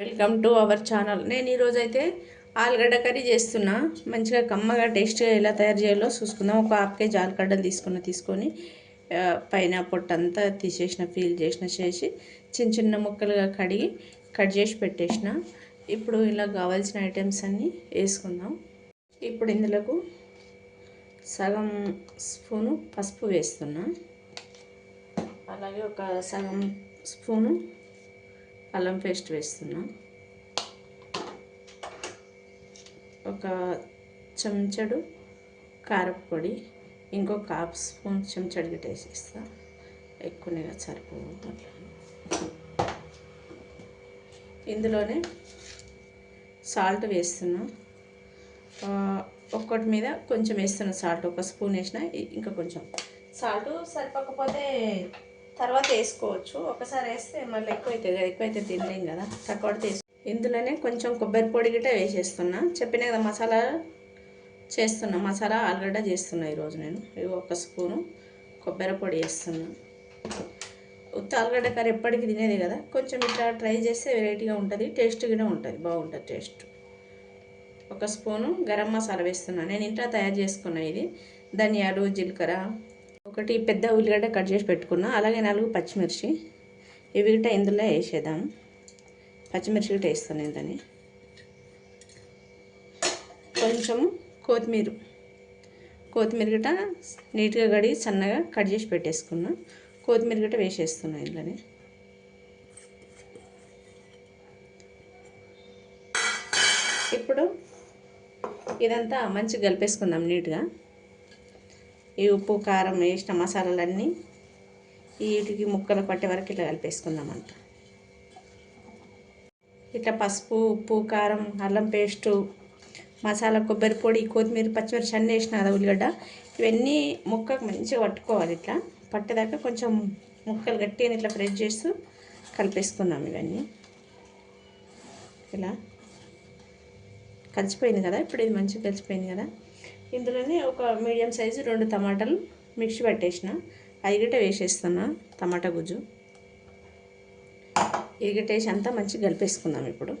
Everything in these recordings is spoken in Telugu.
వెల్కమ్ టు అవర్ ఛానల్ నేను ఈరోజు అయితే ఆలుగడ్డ కర్రీ చేస్తున్నా. మంచిగా కమ్మగా టేస్ట్గా ఎలా తయారు చేయాలో చూసుకుందాం. ఒక హాఫ్ కేజీ ఆలుగడ్డలు తీసుకున్న తీసుకొని పైన పొట్టంతా తీసేసిన ఫీల్ చేసిన చేసి చిన్న చిన్న ముక్కలుగా కడిగి కట్ చేసి పెట్టేసిన. ఇప్పుడు ఇలా కావాల్సిన ఐటమ్స్ అన్నీ వేసుకుందాం. ఇప్పుడు ఇందులోకు సగం స్పూను పసుపు వేస్తున్నా. అలాగే ఒక సగం స్పూను అల్లం పేస్ట్ వేస్తున్నా. ఒక చెంచడు కారపొడి ఇంకొక హాఫ్ స్పూన్ చెంచడు గిట్ట వేసేస్తా. ఎక్కువగా సరిపోవు అట్లా. ఇందులోనే సాల్ట్ వేస్తున్నా. ఒక్కటి మీద కొంచెం వేస్తున్నా సాల్ట్. ఒక స్పూన్ వేసిన ఇంకా కొంచెం. సాల్ట్ సరిపోకపోతే తర్వాత వేసుకోవచ్చు. ఒకసారి వేస్తే మళ్ళీ ఎక్కువ అవుతుంది కదా ఎక్కువ అయితే తినలేం కదా. తక్కువ పడితే ఇందులోనే కొంచెం కొబ్బరి పొడి గిట్ట వేసేస్తున్నా. చెప్పిన కదా మసాలా చేస్తున్నా. మసాలా ఆలుగడ్డ చేస్తున్నా ఈరోజు నేను. ఇవి ఒక స్పూను కొబ్బరి పొడి వేస్తున్నా. ఉత్త ఆలుగడ్డ కర్రీ ఎప్పటికీ తినేది కదా. కొంచెం ఇట్లా ట్రై చేస్తే వెరైటీగా ఉంటుంది టేస్ట్ కూడా ఉంటుంది. బాగుంటుంది టేస్ట్. ఒక స్పూను గరం మసాలా వేస్తున్నా. నేను ఇంట్లో తయారు చేసుకున్నా ఇది. ధనియాలు జీలకర్ర ఒకటి పెద్ద ఉల్లిగడ్డ కట్ చేసి పెట్టుకున్నా. అలాగే నాలుగు పచ్చిమిర్చి. ఇవి గిట్ట ఇందులో వేసేద్దాం. పచ్చిమిర్చి గిట్ట వేస్తాను ఇంతని కొంచెం కొత్తిమీర. కొత్తిమీర గిట్ట నీట్గా కడిగి సన్నగా కట్ చేసి పెట్టేసుకున్నా. కొత్తిమీర గిట్ట వేసేస్తున్నాను ఇందులోనే ఇప్పుడు ఇదంతా మంచిగా కలిపేసుకుందాం నీట్గా. ఈ ఉప్పు కారం వేసిన మసాలాలన్నీ వీటికి ముక్కలు పట్టే వరకు ఇట్లా కలిపేసుకుందామంట. ఇట్లా పసుపు ఉప్పు కారం అల్లం పేస్టు మసాలా కొబ్బరి పొడి కొత్తిమీర పచ్చిమిర్చి అన్నీ వేసిన కదా ఉల్లిగడ్డ. ఇవన్నీ ముక్కకు మంచిగా పట్టుకోవాలి ఇట్లా. పట్టేదాకా కొంచెం ముక్కలు గట్టిగా ఇట్లా ఫ్రెష్ చేస్తూ కలిపేసుకుందాం ఇవన్నీ. ఇలా. కలిసిపోయింది కదా? ఇప్పుడు ఇది మంచిగా కలిసిపోయింది కదా? ఇందులోనే ఒక మీడియం సైజు రెండు టమాటాలు మిక్సీ పట్టేసిన. అది వేసేస్తున్నా టమాటా గుజ్జు. ఇది అంతా మంచిగా కలిపేసుకుందాం ఇప్పుడు.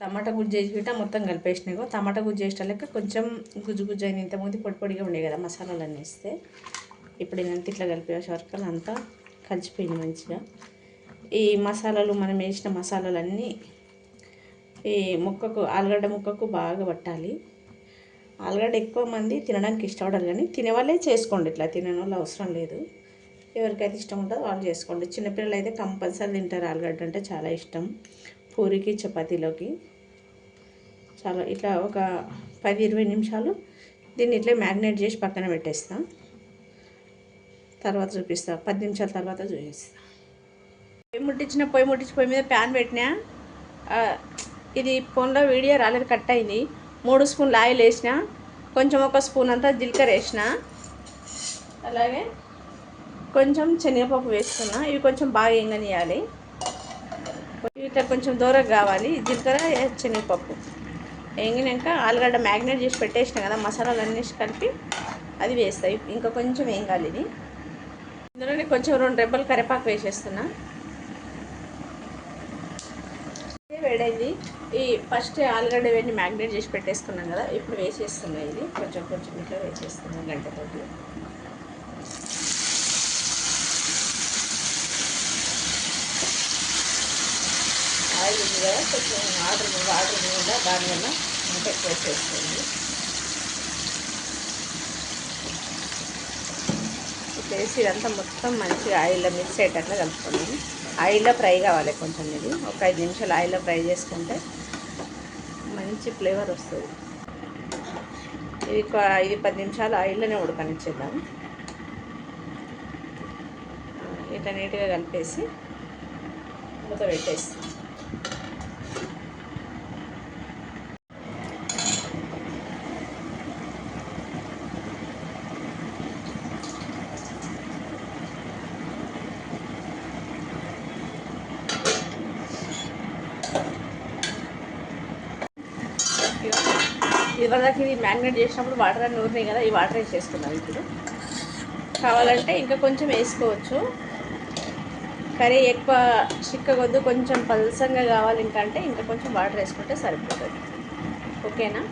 టమాటా గుజ్జు వేసి గిట్ట మొత్తం కలిపేసినాయి టమాటా గుజ్జు వేసిన లెక్క కొంచెం గుజ్జు గుజ్జు అయిన ఇంతకుముందు పొడి పొడిగా ఉండే కదా మసాలాలు అన్నీ వేస్తే. ఇప్పుడు ఇదంతా ఇట్లా కలిపేసే వరకు అంతా కలిసిపోయింది మంచిగా. ఈ మసాలాలు మనం వేసిన మసాలాలన్నీ ఈ ముక్కకు ఆలుగడ్డ ముక్కకు బాగా పట్టాలి. ఆలుగడ్డ ఎక్కువ మంది తినడానికి ఇష్టపడరు కానీ తినేవాళ్ళే చేసుకోండి. ఇట్లా తినని వాళ్ళు అవసరం లేదు. ఎవరికైతే ఇష్టం ఉంటుందో వాళ్ళు చేసుకోండి. చిన్నపిల్లలు అయితే కంపల్సరీ తింటారు ఆలుగడ్డ అంటే చాలా ఇష్టం. పూరికి చపాతీలోకి చాలా ఇట్లా ఒక పది ఇరవై నిమిషాలు దీన్ని ఇట్లా మ్యారినేట్ చేసి పక్కన పెట్టేస్తా. తర్వాత చూపిస్తా. పది నిమిషాల తర్వాత చూపిస్తా. పొయ్యి ముట్టించిన పొయ్యి ముట్టించి పొయ్యి మీద ప్యాన్ పెట్టినా ఇది ఫోన్లో వీడియో రాలేదు కట్ అయింది. మూడు స్పూన్లు ఆయిల్ వేసిన కొంచెం ఒక స్పూన్ అంతా జీలకర్ర వేసిన అలాగే కొంచెం శనగపప్పు వేసుకున్నా ఇవి కొంచెం బాగా ఎంగనియాలి ఇట్లా కొంచెం దూరం కావాలి జీలకర్ర శనగపప్పు. ఎంగినాక ఆలుగడ్డ మ్యాగ్నేట్ చేసి పెట్టేసిన కదా మసాలాలు అన్నీ కలిపి అది వేస్తాయి ఇంకా కొంచెం వేయాలి ఇది. ఇందులోనే కొంచెం రెండు రెబ్బలు కరివేపాకు వేసేస్తున్నా ఇది వేడైంది ఈ ఫస్ట్ ఆలుగడ్డ ఇవన్నీ మ్యాగ్నేట్ చేసి పెట్టేసుకున్నాం కదా ఇప్పుడు వేసేస్తున్నాయి ఇది. కొంచెం కొంచెం ఇట్లా వేసేస్తున్నాం గంటతోటి ఆయిల్ ఉంది కదా కొంచెం వాటర్ వాటర్ కూడా దానివల్ల ఇంకా ఎక్కువ వేసేస్తుంది. ఇప్పుడు వేసి ఇదంతా మొత్తం మంచిగా ఆయిల్లో మిక్స్ అయ్యేటట్లు కలుపుకున్నాను ఆయిల్లో ఫ్రై కావాలి కొంచెం ఇది. ఒక ఐదు నిమిషాలు ఆయిల్లో ఫ్రై చేసుకుంటే మంచి ఫ్లేవర్ వస్తుంది. ఇది ఇది పది నిమిషాలు ఆయిల్లోనే ఉడకనిచ్చేద్దాం. ఇట్లా నీట్గా కలిపేసి మూత పెట్టేస్తాం ఇదివరకు ఇది మ్యారినేట్ చేసినప్పుడు వాటర్ అని నూరినాయి కదా ఈ వాటర్ వేసేసుకున్నాం ఇప్పుడు. కావాలంటే ఇంకా కొంచెం వేసుకోవచ్చు. కర్రీ ఎక్కువ చిక్కగొద్దు కొంచెం పలసంగా కావాలి ఇంకా అంటే ఇంకా కొంచెం వాటర్ వేసుకుంటే సరిపోతుంది. ఓకేనా?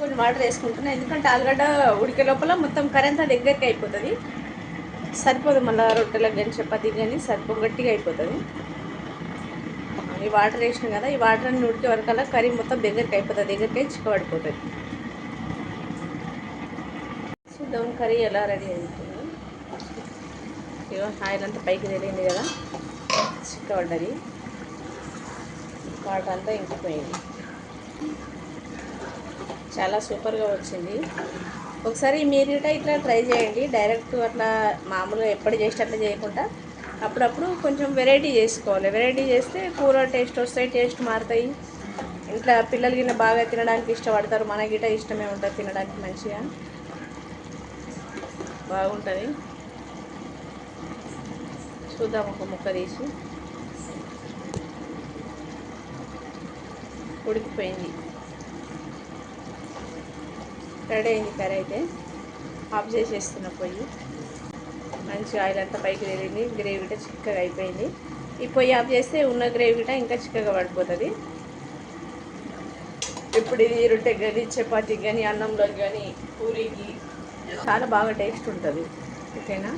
కొన్ని వాటర్ వేసుకుంటున్నాను ఎందుకంటే ఆలుగడ్డ ఉడికే లోపల మొత్తం కర్రీ అంతా దగ్గరికి అయిపోతుంది. సరిపోదు మళ్ళీ రొట్టెలకు కానీ చపాతీకి కానీ సరిపో గట్టిగా అయిపోతుంది. ఈ వాటర్ వేసినాం కదా ఈ వాటర్ అన్ని ఉడికే వరకల్లా కర్రీ మొత్తం దగ్గరికి అయిపోతుంది దగ్గరికి చిక్కబడిపోతుంది చూద్దాం కర్రీ ఎలా రెడీ అవుతుంది ఇగో ఆయిల్ అంతా పైకి తెలియంది కదా చిక్కబడ్డది వాటర్ అంతా ఇంకిపోయింది. చాలా సూపర్గా వచ్చింది. ఒకసారి మీరు ఇట్లా ఇట్లా ట్రై చేయండి. డైరెక్ట్ అట్లా మామూలుగా ఎప్పుడు చేసేటట్లు అట్లా చేయకుండా అప్పుడప్పుడు కొంచెం వెరైటీ చేసుకోవాలి. వెరైటీ చేస్తే కూర టేస్ట్ వస్తాయి టేస్ట్ మారుతాయి. ఇంట్లో పిల్లలు గిన్నె బాగా తినడానికి ఇష్టపడతారు. మనగిట ఇష్టమే ఉంటుంది తినడానికి మంచిగా. బాగుంటుంది. చూద్దాం ఒక ముక్క తీసి. ఉడికిపోయింది. రెడీ అయింది కర్రీ అయితే. ఆఫ్ చేసేస్తున్న పొయ్యి. మంచి ఆయిల్ అంతా పైకి తేలింది గ్రేవీ కూడా చిక్కగా అయిపోయింది. ఈ పొయ్యి ఆఫ్ చేస్తే ఉన్న గ్రేవీ కూడా ఇంకా చిక్కగా పడిపోతుంది. ఇప్పుడు ఇది రొట్టె కానీ చపాతీకి కానీ అన్నంలోకి కానీ పూరికి చాలా బాగా టేస్ట్ ఉంటుంది. ఓకేనా?